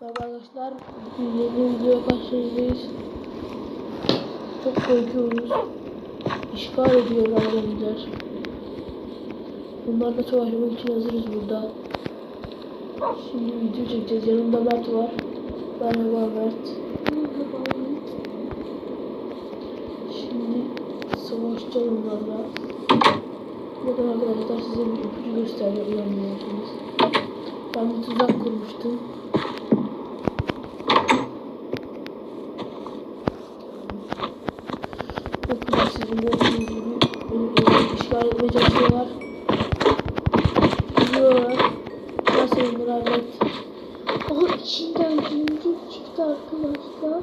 Merhaba arkadaşlar. Yeni video karşınızdayız. Çok korkuyoruz. İşgal ediyorlar zombiler. Bunlarla savaşmak için hazırız burada. Şimdi video çekeceğiz. Yanımda Mert var. Merhaba Mert. Şimdi savaşacağız onlarla. Bakın arkadaşlar size bir ipucu göstereceğim. Ben bir tuzak kurmuştum. Bakın sizin gördüğünüz gibi beni beni etmeye çalışıyorlar. Gidiyorlar. Nasıl beraber O içinden zincir çıktı arkadaşlar.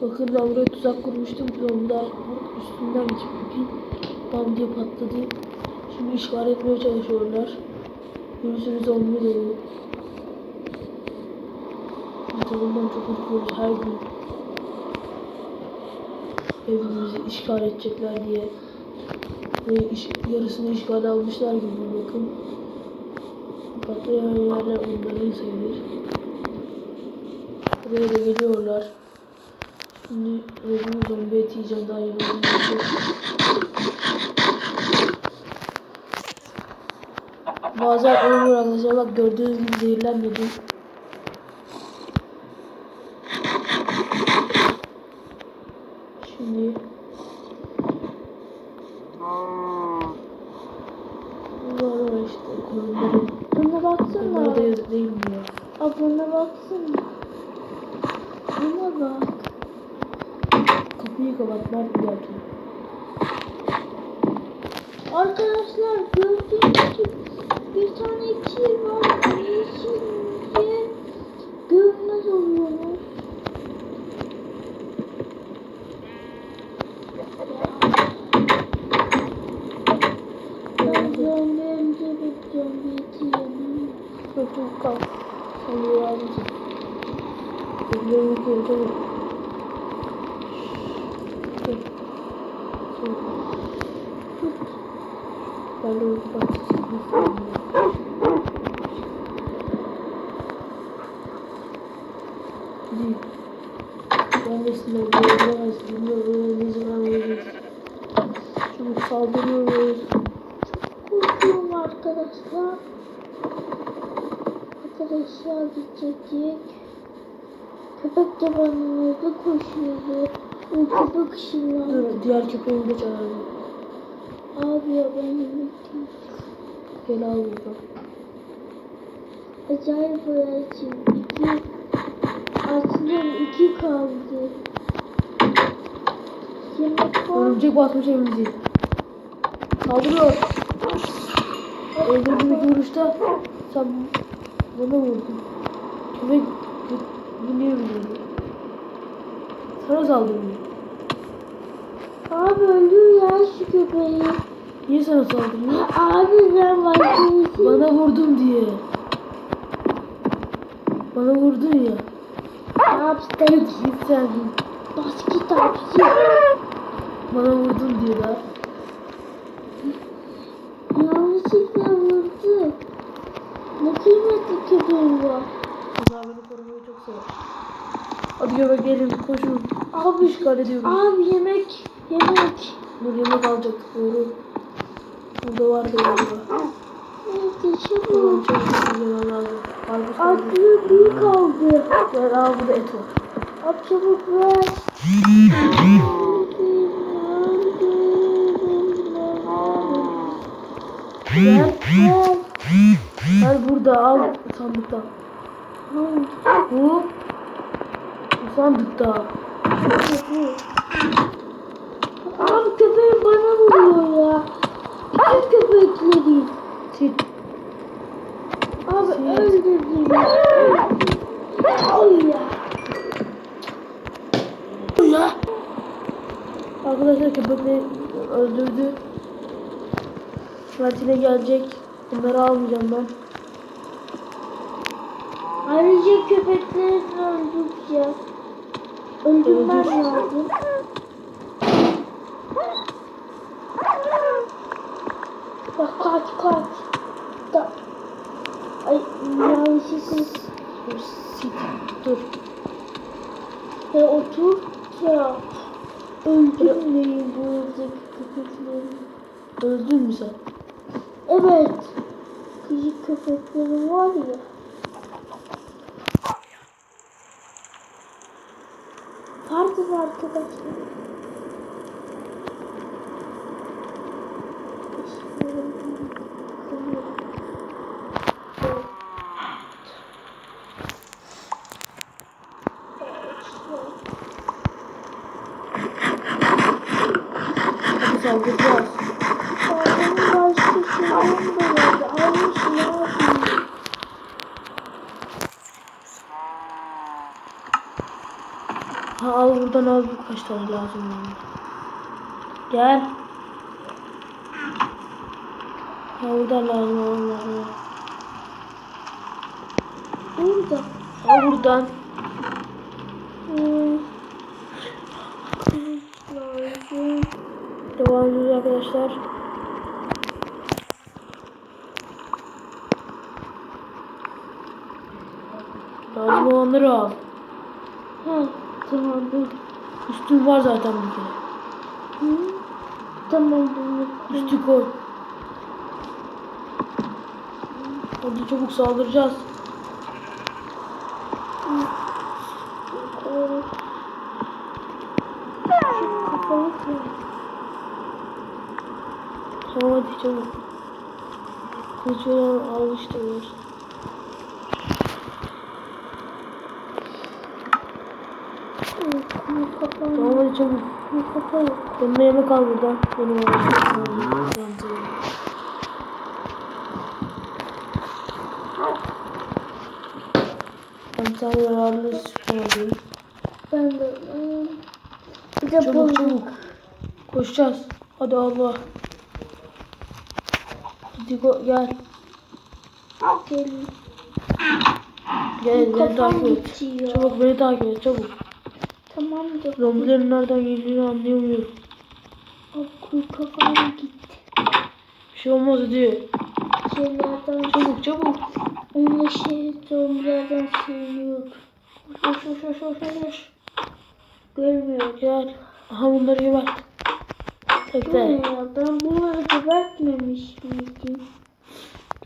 Bakın ben buraya tuzak kurmuştum. Onlar üstünden geçip ipin bam diye patladı. Şimdi işgal etmeye çalışıyorlar. Bir sürü zombi dolu. Biz de bundan çok korkuyoruz her gün. Evimizi işgal edecekler diye. Ve iş, yarısını işgal almışlar gibi bakın. Patlayan yerler onların sayılır. Buraya da geliyorlar. Şimdi özümü zombi eti yiyeceğim daha yeni olmayacak. Bazen olmuyor arkadaşlar bak gördüğünüz gibi zehirlenmedim. Şimdi Var işte koyunların. Buna baksana. Bunlar da yazık değil mi ya? Aa, buna baksana. Buna bak. Kapıyı kapat Mert bir dakika. Arkadaşlar gördüğünüz gibi bir tane iki var. Yeşilce görünmez oluyorlar. Ben zombi önce bir zombi eti yemeyeyim. Çok çok kalk. Sen de yardımcı. Gözlerimi koyacağım. Dur. Dur. Ben de bahçesini. Ben de sinirli olamaz. Bilmiyorum. Ne zaman veririz. Çabuk saldırıyoruz. Korkuyorum arkadaşlar. Arkadaşlar gidecek. Köpek hızlı koşuyordu. O köpek ışınlandı. Dur diğer köpeğimi de çağırdım. Abi ya ben yiyeceğim. Gel al buradan. Acayip öğretim. İki, aslında iki kaldı. Yemek var. Örümcek basmış evimizi. Saldırıyor. Öldürdüğüm iki vuruşta sen bana vurdun. Köpek bu niye vuruyordu? Sana saldırıyor. Abi öldür ya şu köpeği. Niye sana saldırıyor? Abi ben vazgeçtim. Bana vurdun diye. Bana vurdun ya. Hapiste Git sen bas git hapiste. Bana vurdun diye da. Yanlışlıkla vurdu. Ne kıymetli köpeğim var. Bunlar beni korumayı çok sever. Hadi göbek gelin koşun. Abi, İşgal ediyoruz. abi yemek, yemek. Dur yemek alacak. Doğru. Burada vardı galiba. Tamam çok güzel lazım. Karpuz kaldı. Aklı büyük kaldı. Gel al burada et var. Abi çabuk ver. Gel. Ver. Gel burada al sandıkta. Bu. Bu sandıkta. Bana vuruyor ya. Bütün köpekleri. Sil. Abi Şey- öldürdüm. Ay ya. Ya. Arkadaşlar köpekleri öldürdü. Mert'ine gelecek. Bunları almayacağım ben. Ayrıca köpekleri öldüreceğiz. Öldürmem Öldür. lazım. Bak kaç kaç. Da. Ay yanlışlıkla. Dur, Sit. Dur. Ve otur ya. Öldürmeyin bu evdeki köpekleri. Öldün mü sen? Evet. Küçük köpekleri var ya. Pardon arkadaşlar. Saldıracağız. Şeylerim de vardı. Almış yapayım? Ha al buradan al birkaç tane lazım bana. Gel. Ha buradan lazım Allah. Burada. Al buradan. Hmm. Devam ediyoruz arkadaşlar. Olanları al. Ha, tamam dur. Üstün var zaten bir kere. Hı? Tamam bunu. Üstü koy. Hadi çabuk saldıracağız. Tamam hadi çabuk. Kılıç falan almıştır. Evet, bunu kapalı. Tamam çabuk. Yanına yemek al buradan. Benim alayım. Ben sana yararlı süper alayım. Ben de. Bir de Çabuk çabuk. Koşacağız. Hadi Allah. Hadi go- gel. Gelin. Gel beni takip et. Çabuk beni takip et çabuk. Tamamdır. Zombilerin nereden geldiğini anlayamıyorum. Aklı kafam gitti. Bir şey olmaz hadi. Şeylerden Çabuk çabuk. Onunla şey zombilerden sığınıyor. Koş koş koş koş koş. Görmüyor. Gel. Aha bunları gebert. Tek Bu ne tek. ya? Ben bunları gebertmemiş miydim?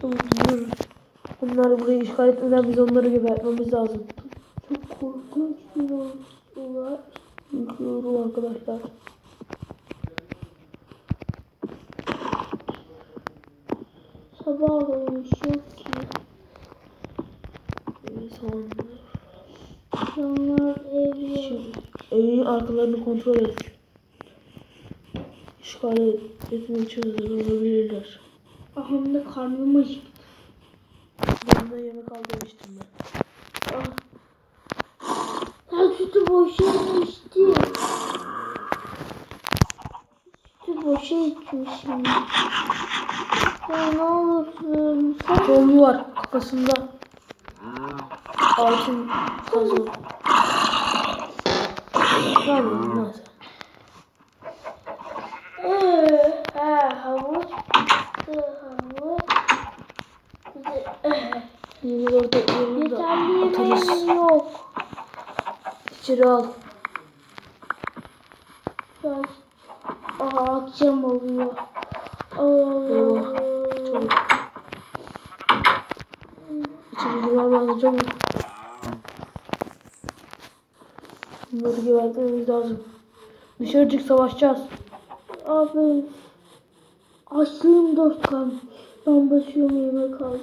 Çabuk gidiyoruz. Onlar burayı işgal etmeden biz onları gebertmemiz lazım. Çok korkunç bir olay. Yıkıyorum arkadaşlar. Sabah olmuş yok ki. İnsanlar. İnsanlar ev Şu yok. evin arkalarını kontrol et. İşgal et, etmek için hazır olabilirler. Aham da karnım acıktı. Ben de yemek al demiştim ben. Ah. Sen sütü boşa içti. Sütü boşa içmişim. Ya ne olursun sen Zombi var kafasında. Altın kazma. Tamam neyse. Ee, he, havuç bitti, havuç. Bir de, eh, Şimdi orada yerini de Yeterli atarız. yemeğim yok. İçeri al. Biraz, aha akşam oluyor. Oh, Aa, çabuk. İçeri girmem lazım çabuk. Bunları gebertmemiz lazım. Dışarı çık savaşacağız. Abi, açlığım dört kan. Ben basıyorum yemek al.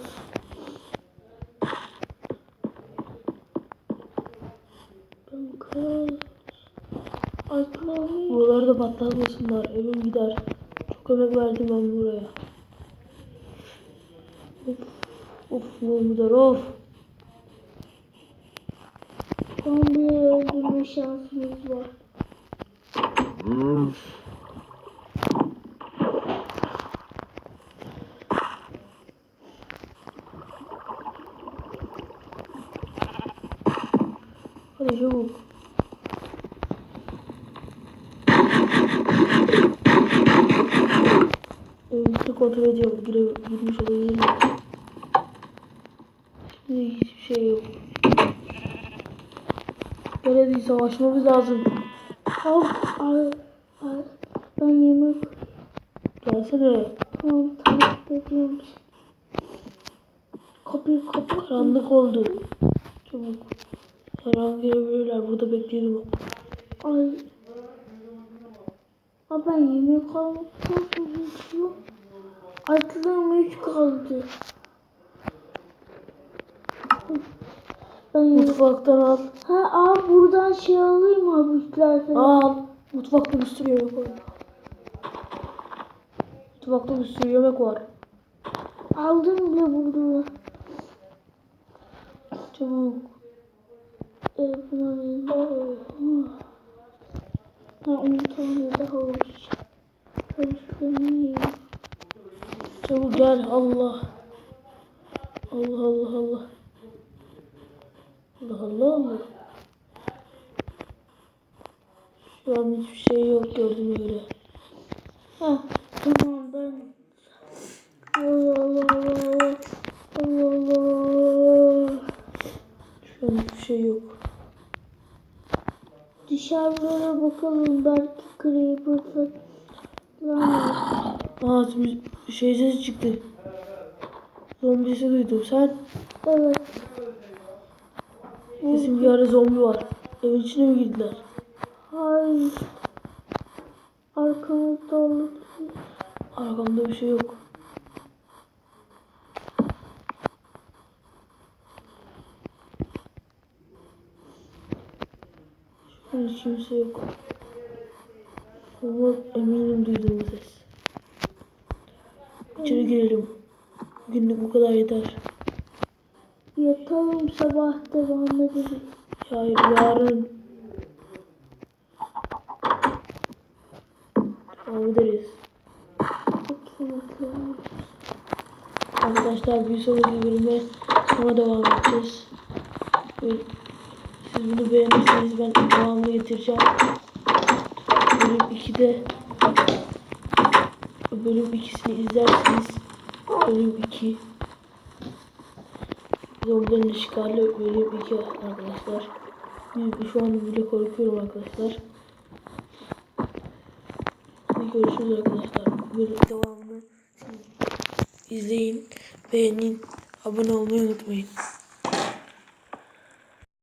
Ben kral. Açlığım Buraları da patlatmasınlar. Evim gider. Çok emek verdim ben buraya. Of. Of Muhtar of. Zombiyi öldürme şansımız var. Hadi çabuk. Evimizi kontrol ediyorum. Gire, girmiş olabilir mi? Hiçbir şey yok. Gel hadi savaşmamız lazım. Al, al, al. Ben yemek Gelsene. tamam takip ediyorum. Kapıyı kapat. Karanlık oldu. Çabuk. Her an gelebilirler. Burada bekleyelim. Ay. Aa, ben yemek almaktan çalışıyorum. Artılarım üç kaldı. Ben. Mutfaktan al. Ha abi buradan şey alayım abi istersen. Al. Mutfakta bir sürü yemek var. Mutfakta bir sürü yemek var. Aldım bile burada. Çabuk. Ee. Ha 10 tane daha olmuş. Karıştırmayayım. Çabuk gel. Allah. Allah Allah Allah. Allah Allah Allah. Şu an hiçbir şey yok gördüğüme göre. Ha tamam ben. Allah Allah Allah. Allah Allah. Şu an hiçbir şey yok. Dışarılara bakalım belki creeper falan var. Aa bir şey sesi çıktı. Zombi sesi duydum. Sen Evet. kesin bir ara zombi var. Evin içine mi girdiler? Hayır. Arkamızda olur. Arkamda bir şey yok. Hiç kimse yok. Ama eminim duyduğum ses. İçeri girelim. Günlük bu kadar yeter. Yatalım sabah devam edelim. Hayır yarın devam ederiz. Arkadaşlar bir sonraki bölüme sonra devam edeceğiz. Siz bunu beğenirseniz ben devamlı getireceğim. Bölüm 2'de bölüm 2'sini izlersiniz. Bölüm 2 Zombilerin işgali bölüm 2 arkadaşlar. Ben Şu an bile korkuyorum arkadaşlar. Hadi görüşürüz arkadaşlar. Bölüm devamını izleyin, beğenin, abone olmayı unutmayın.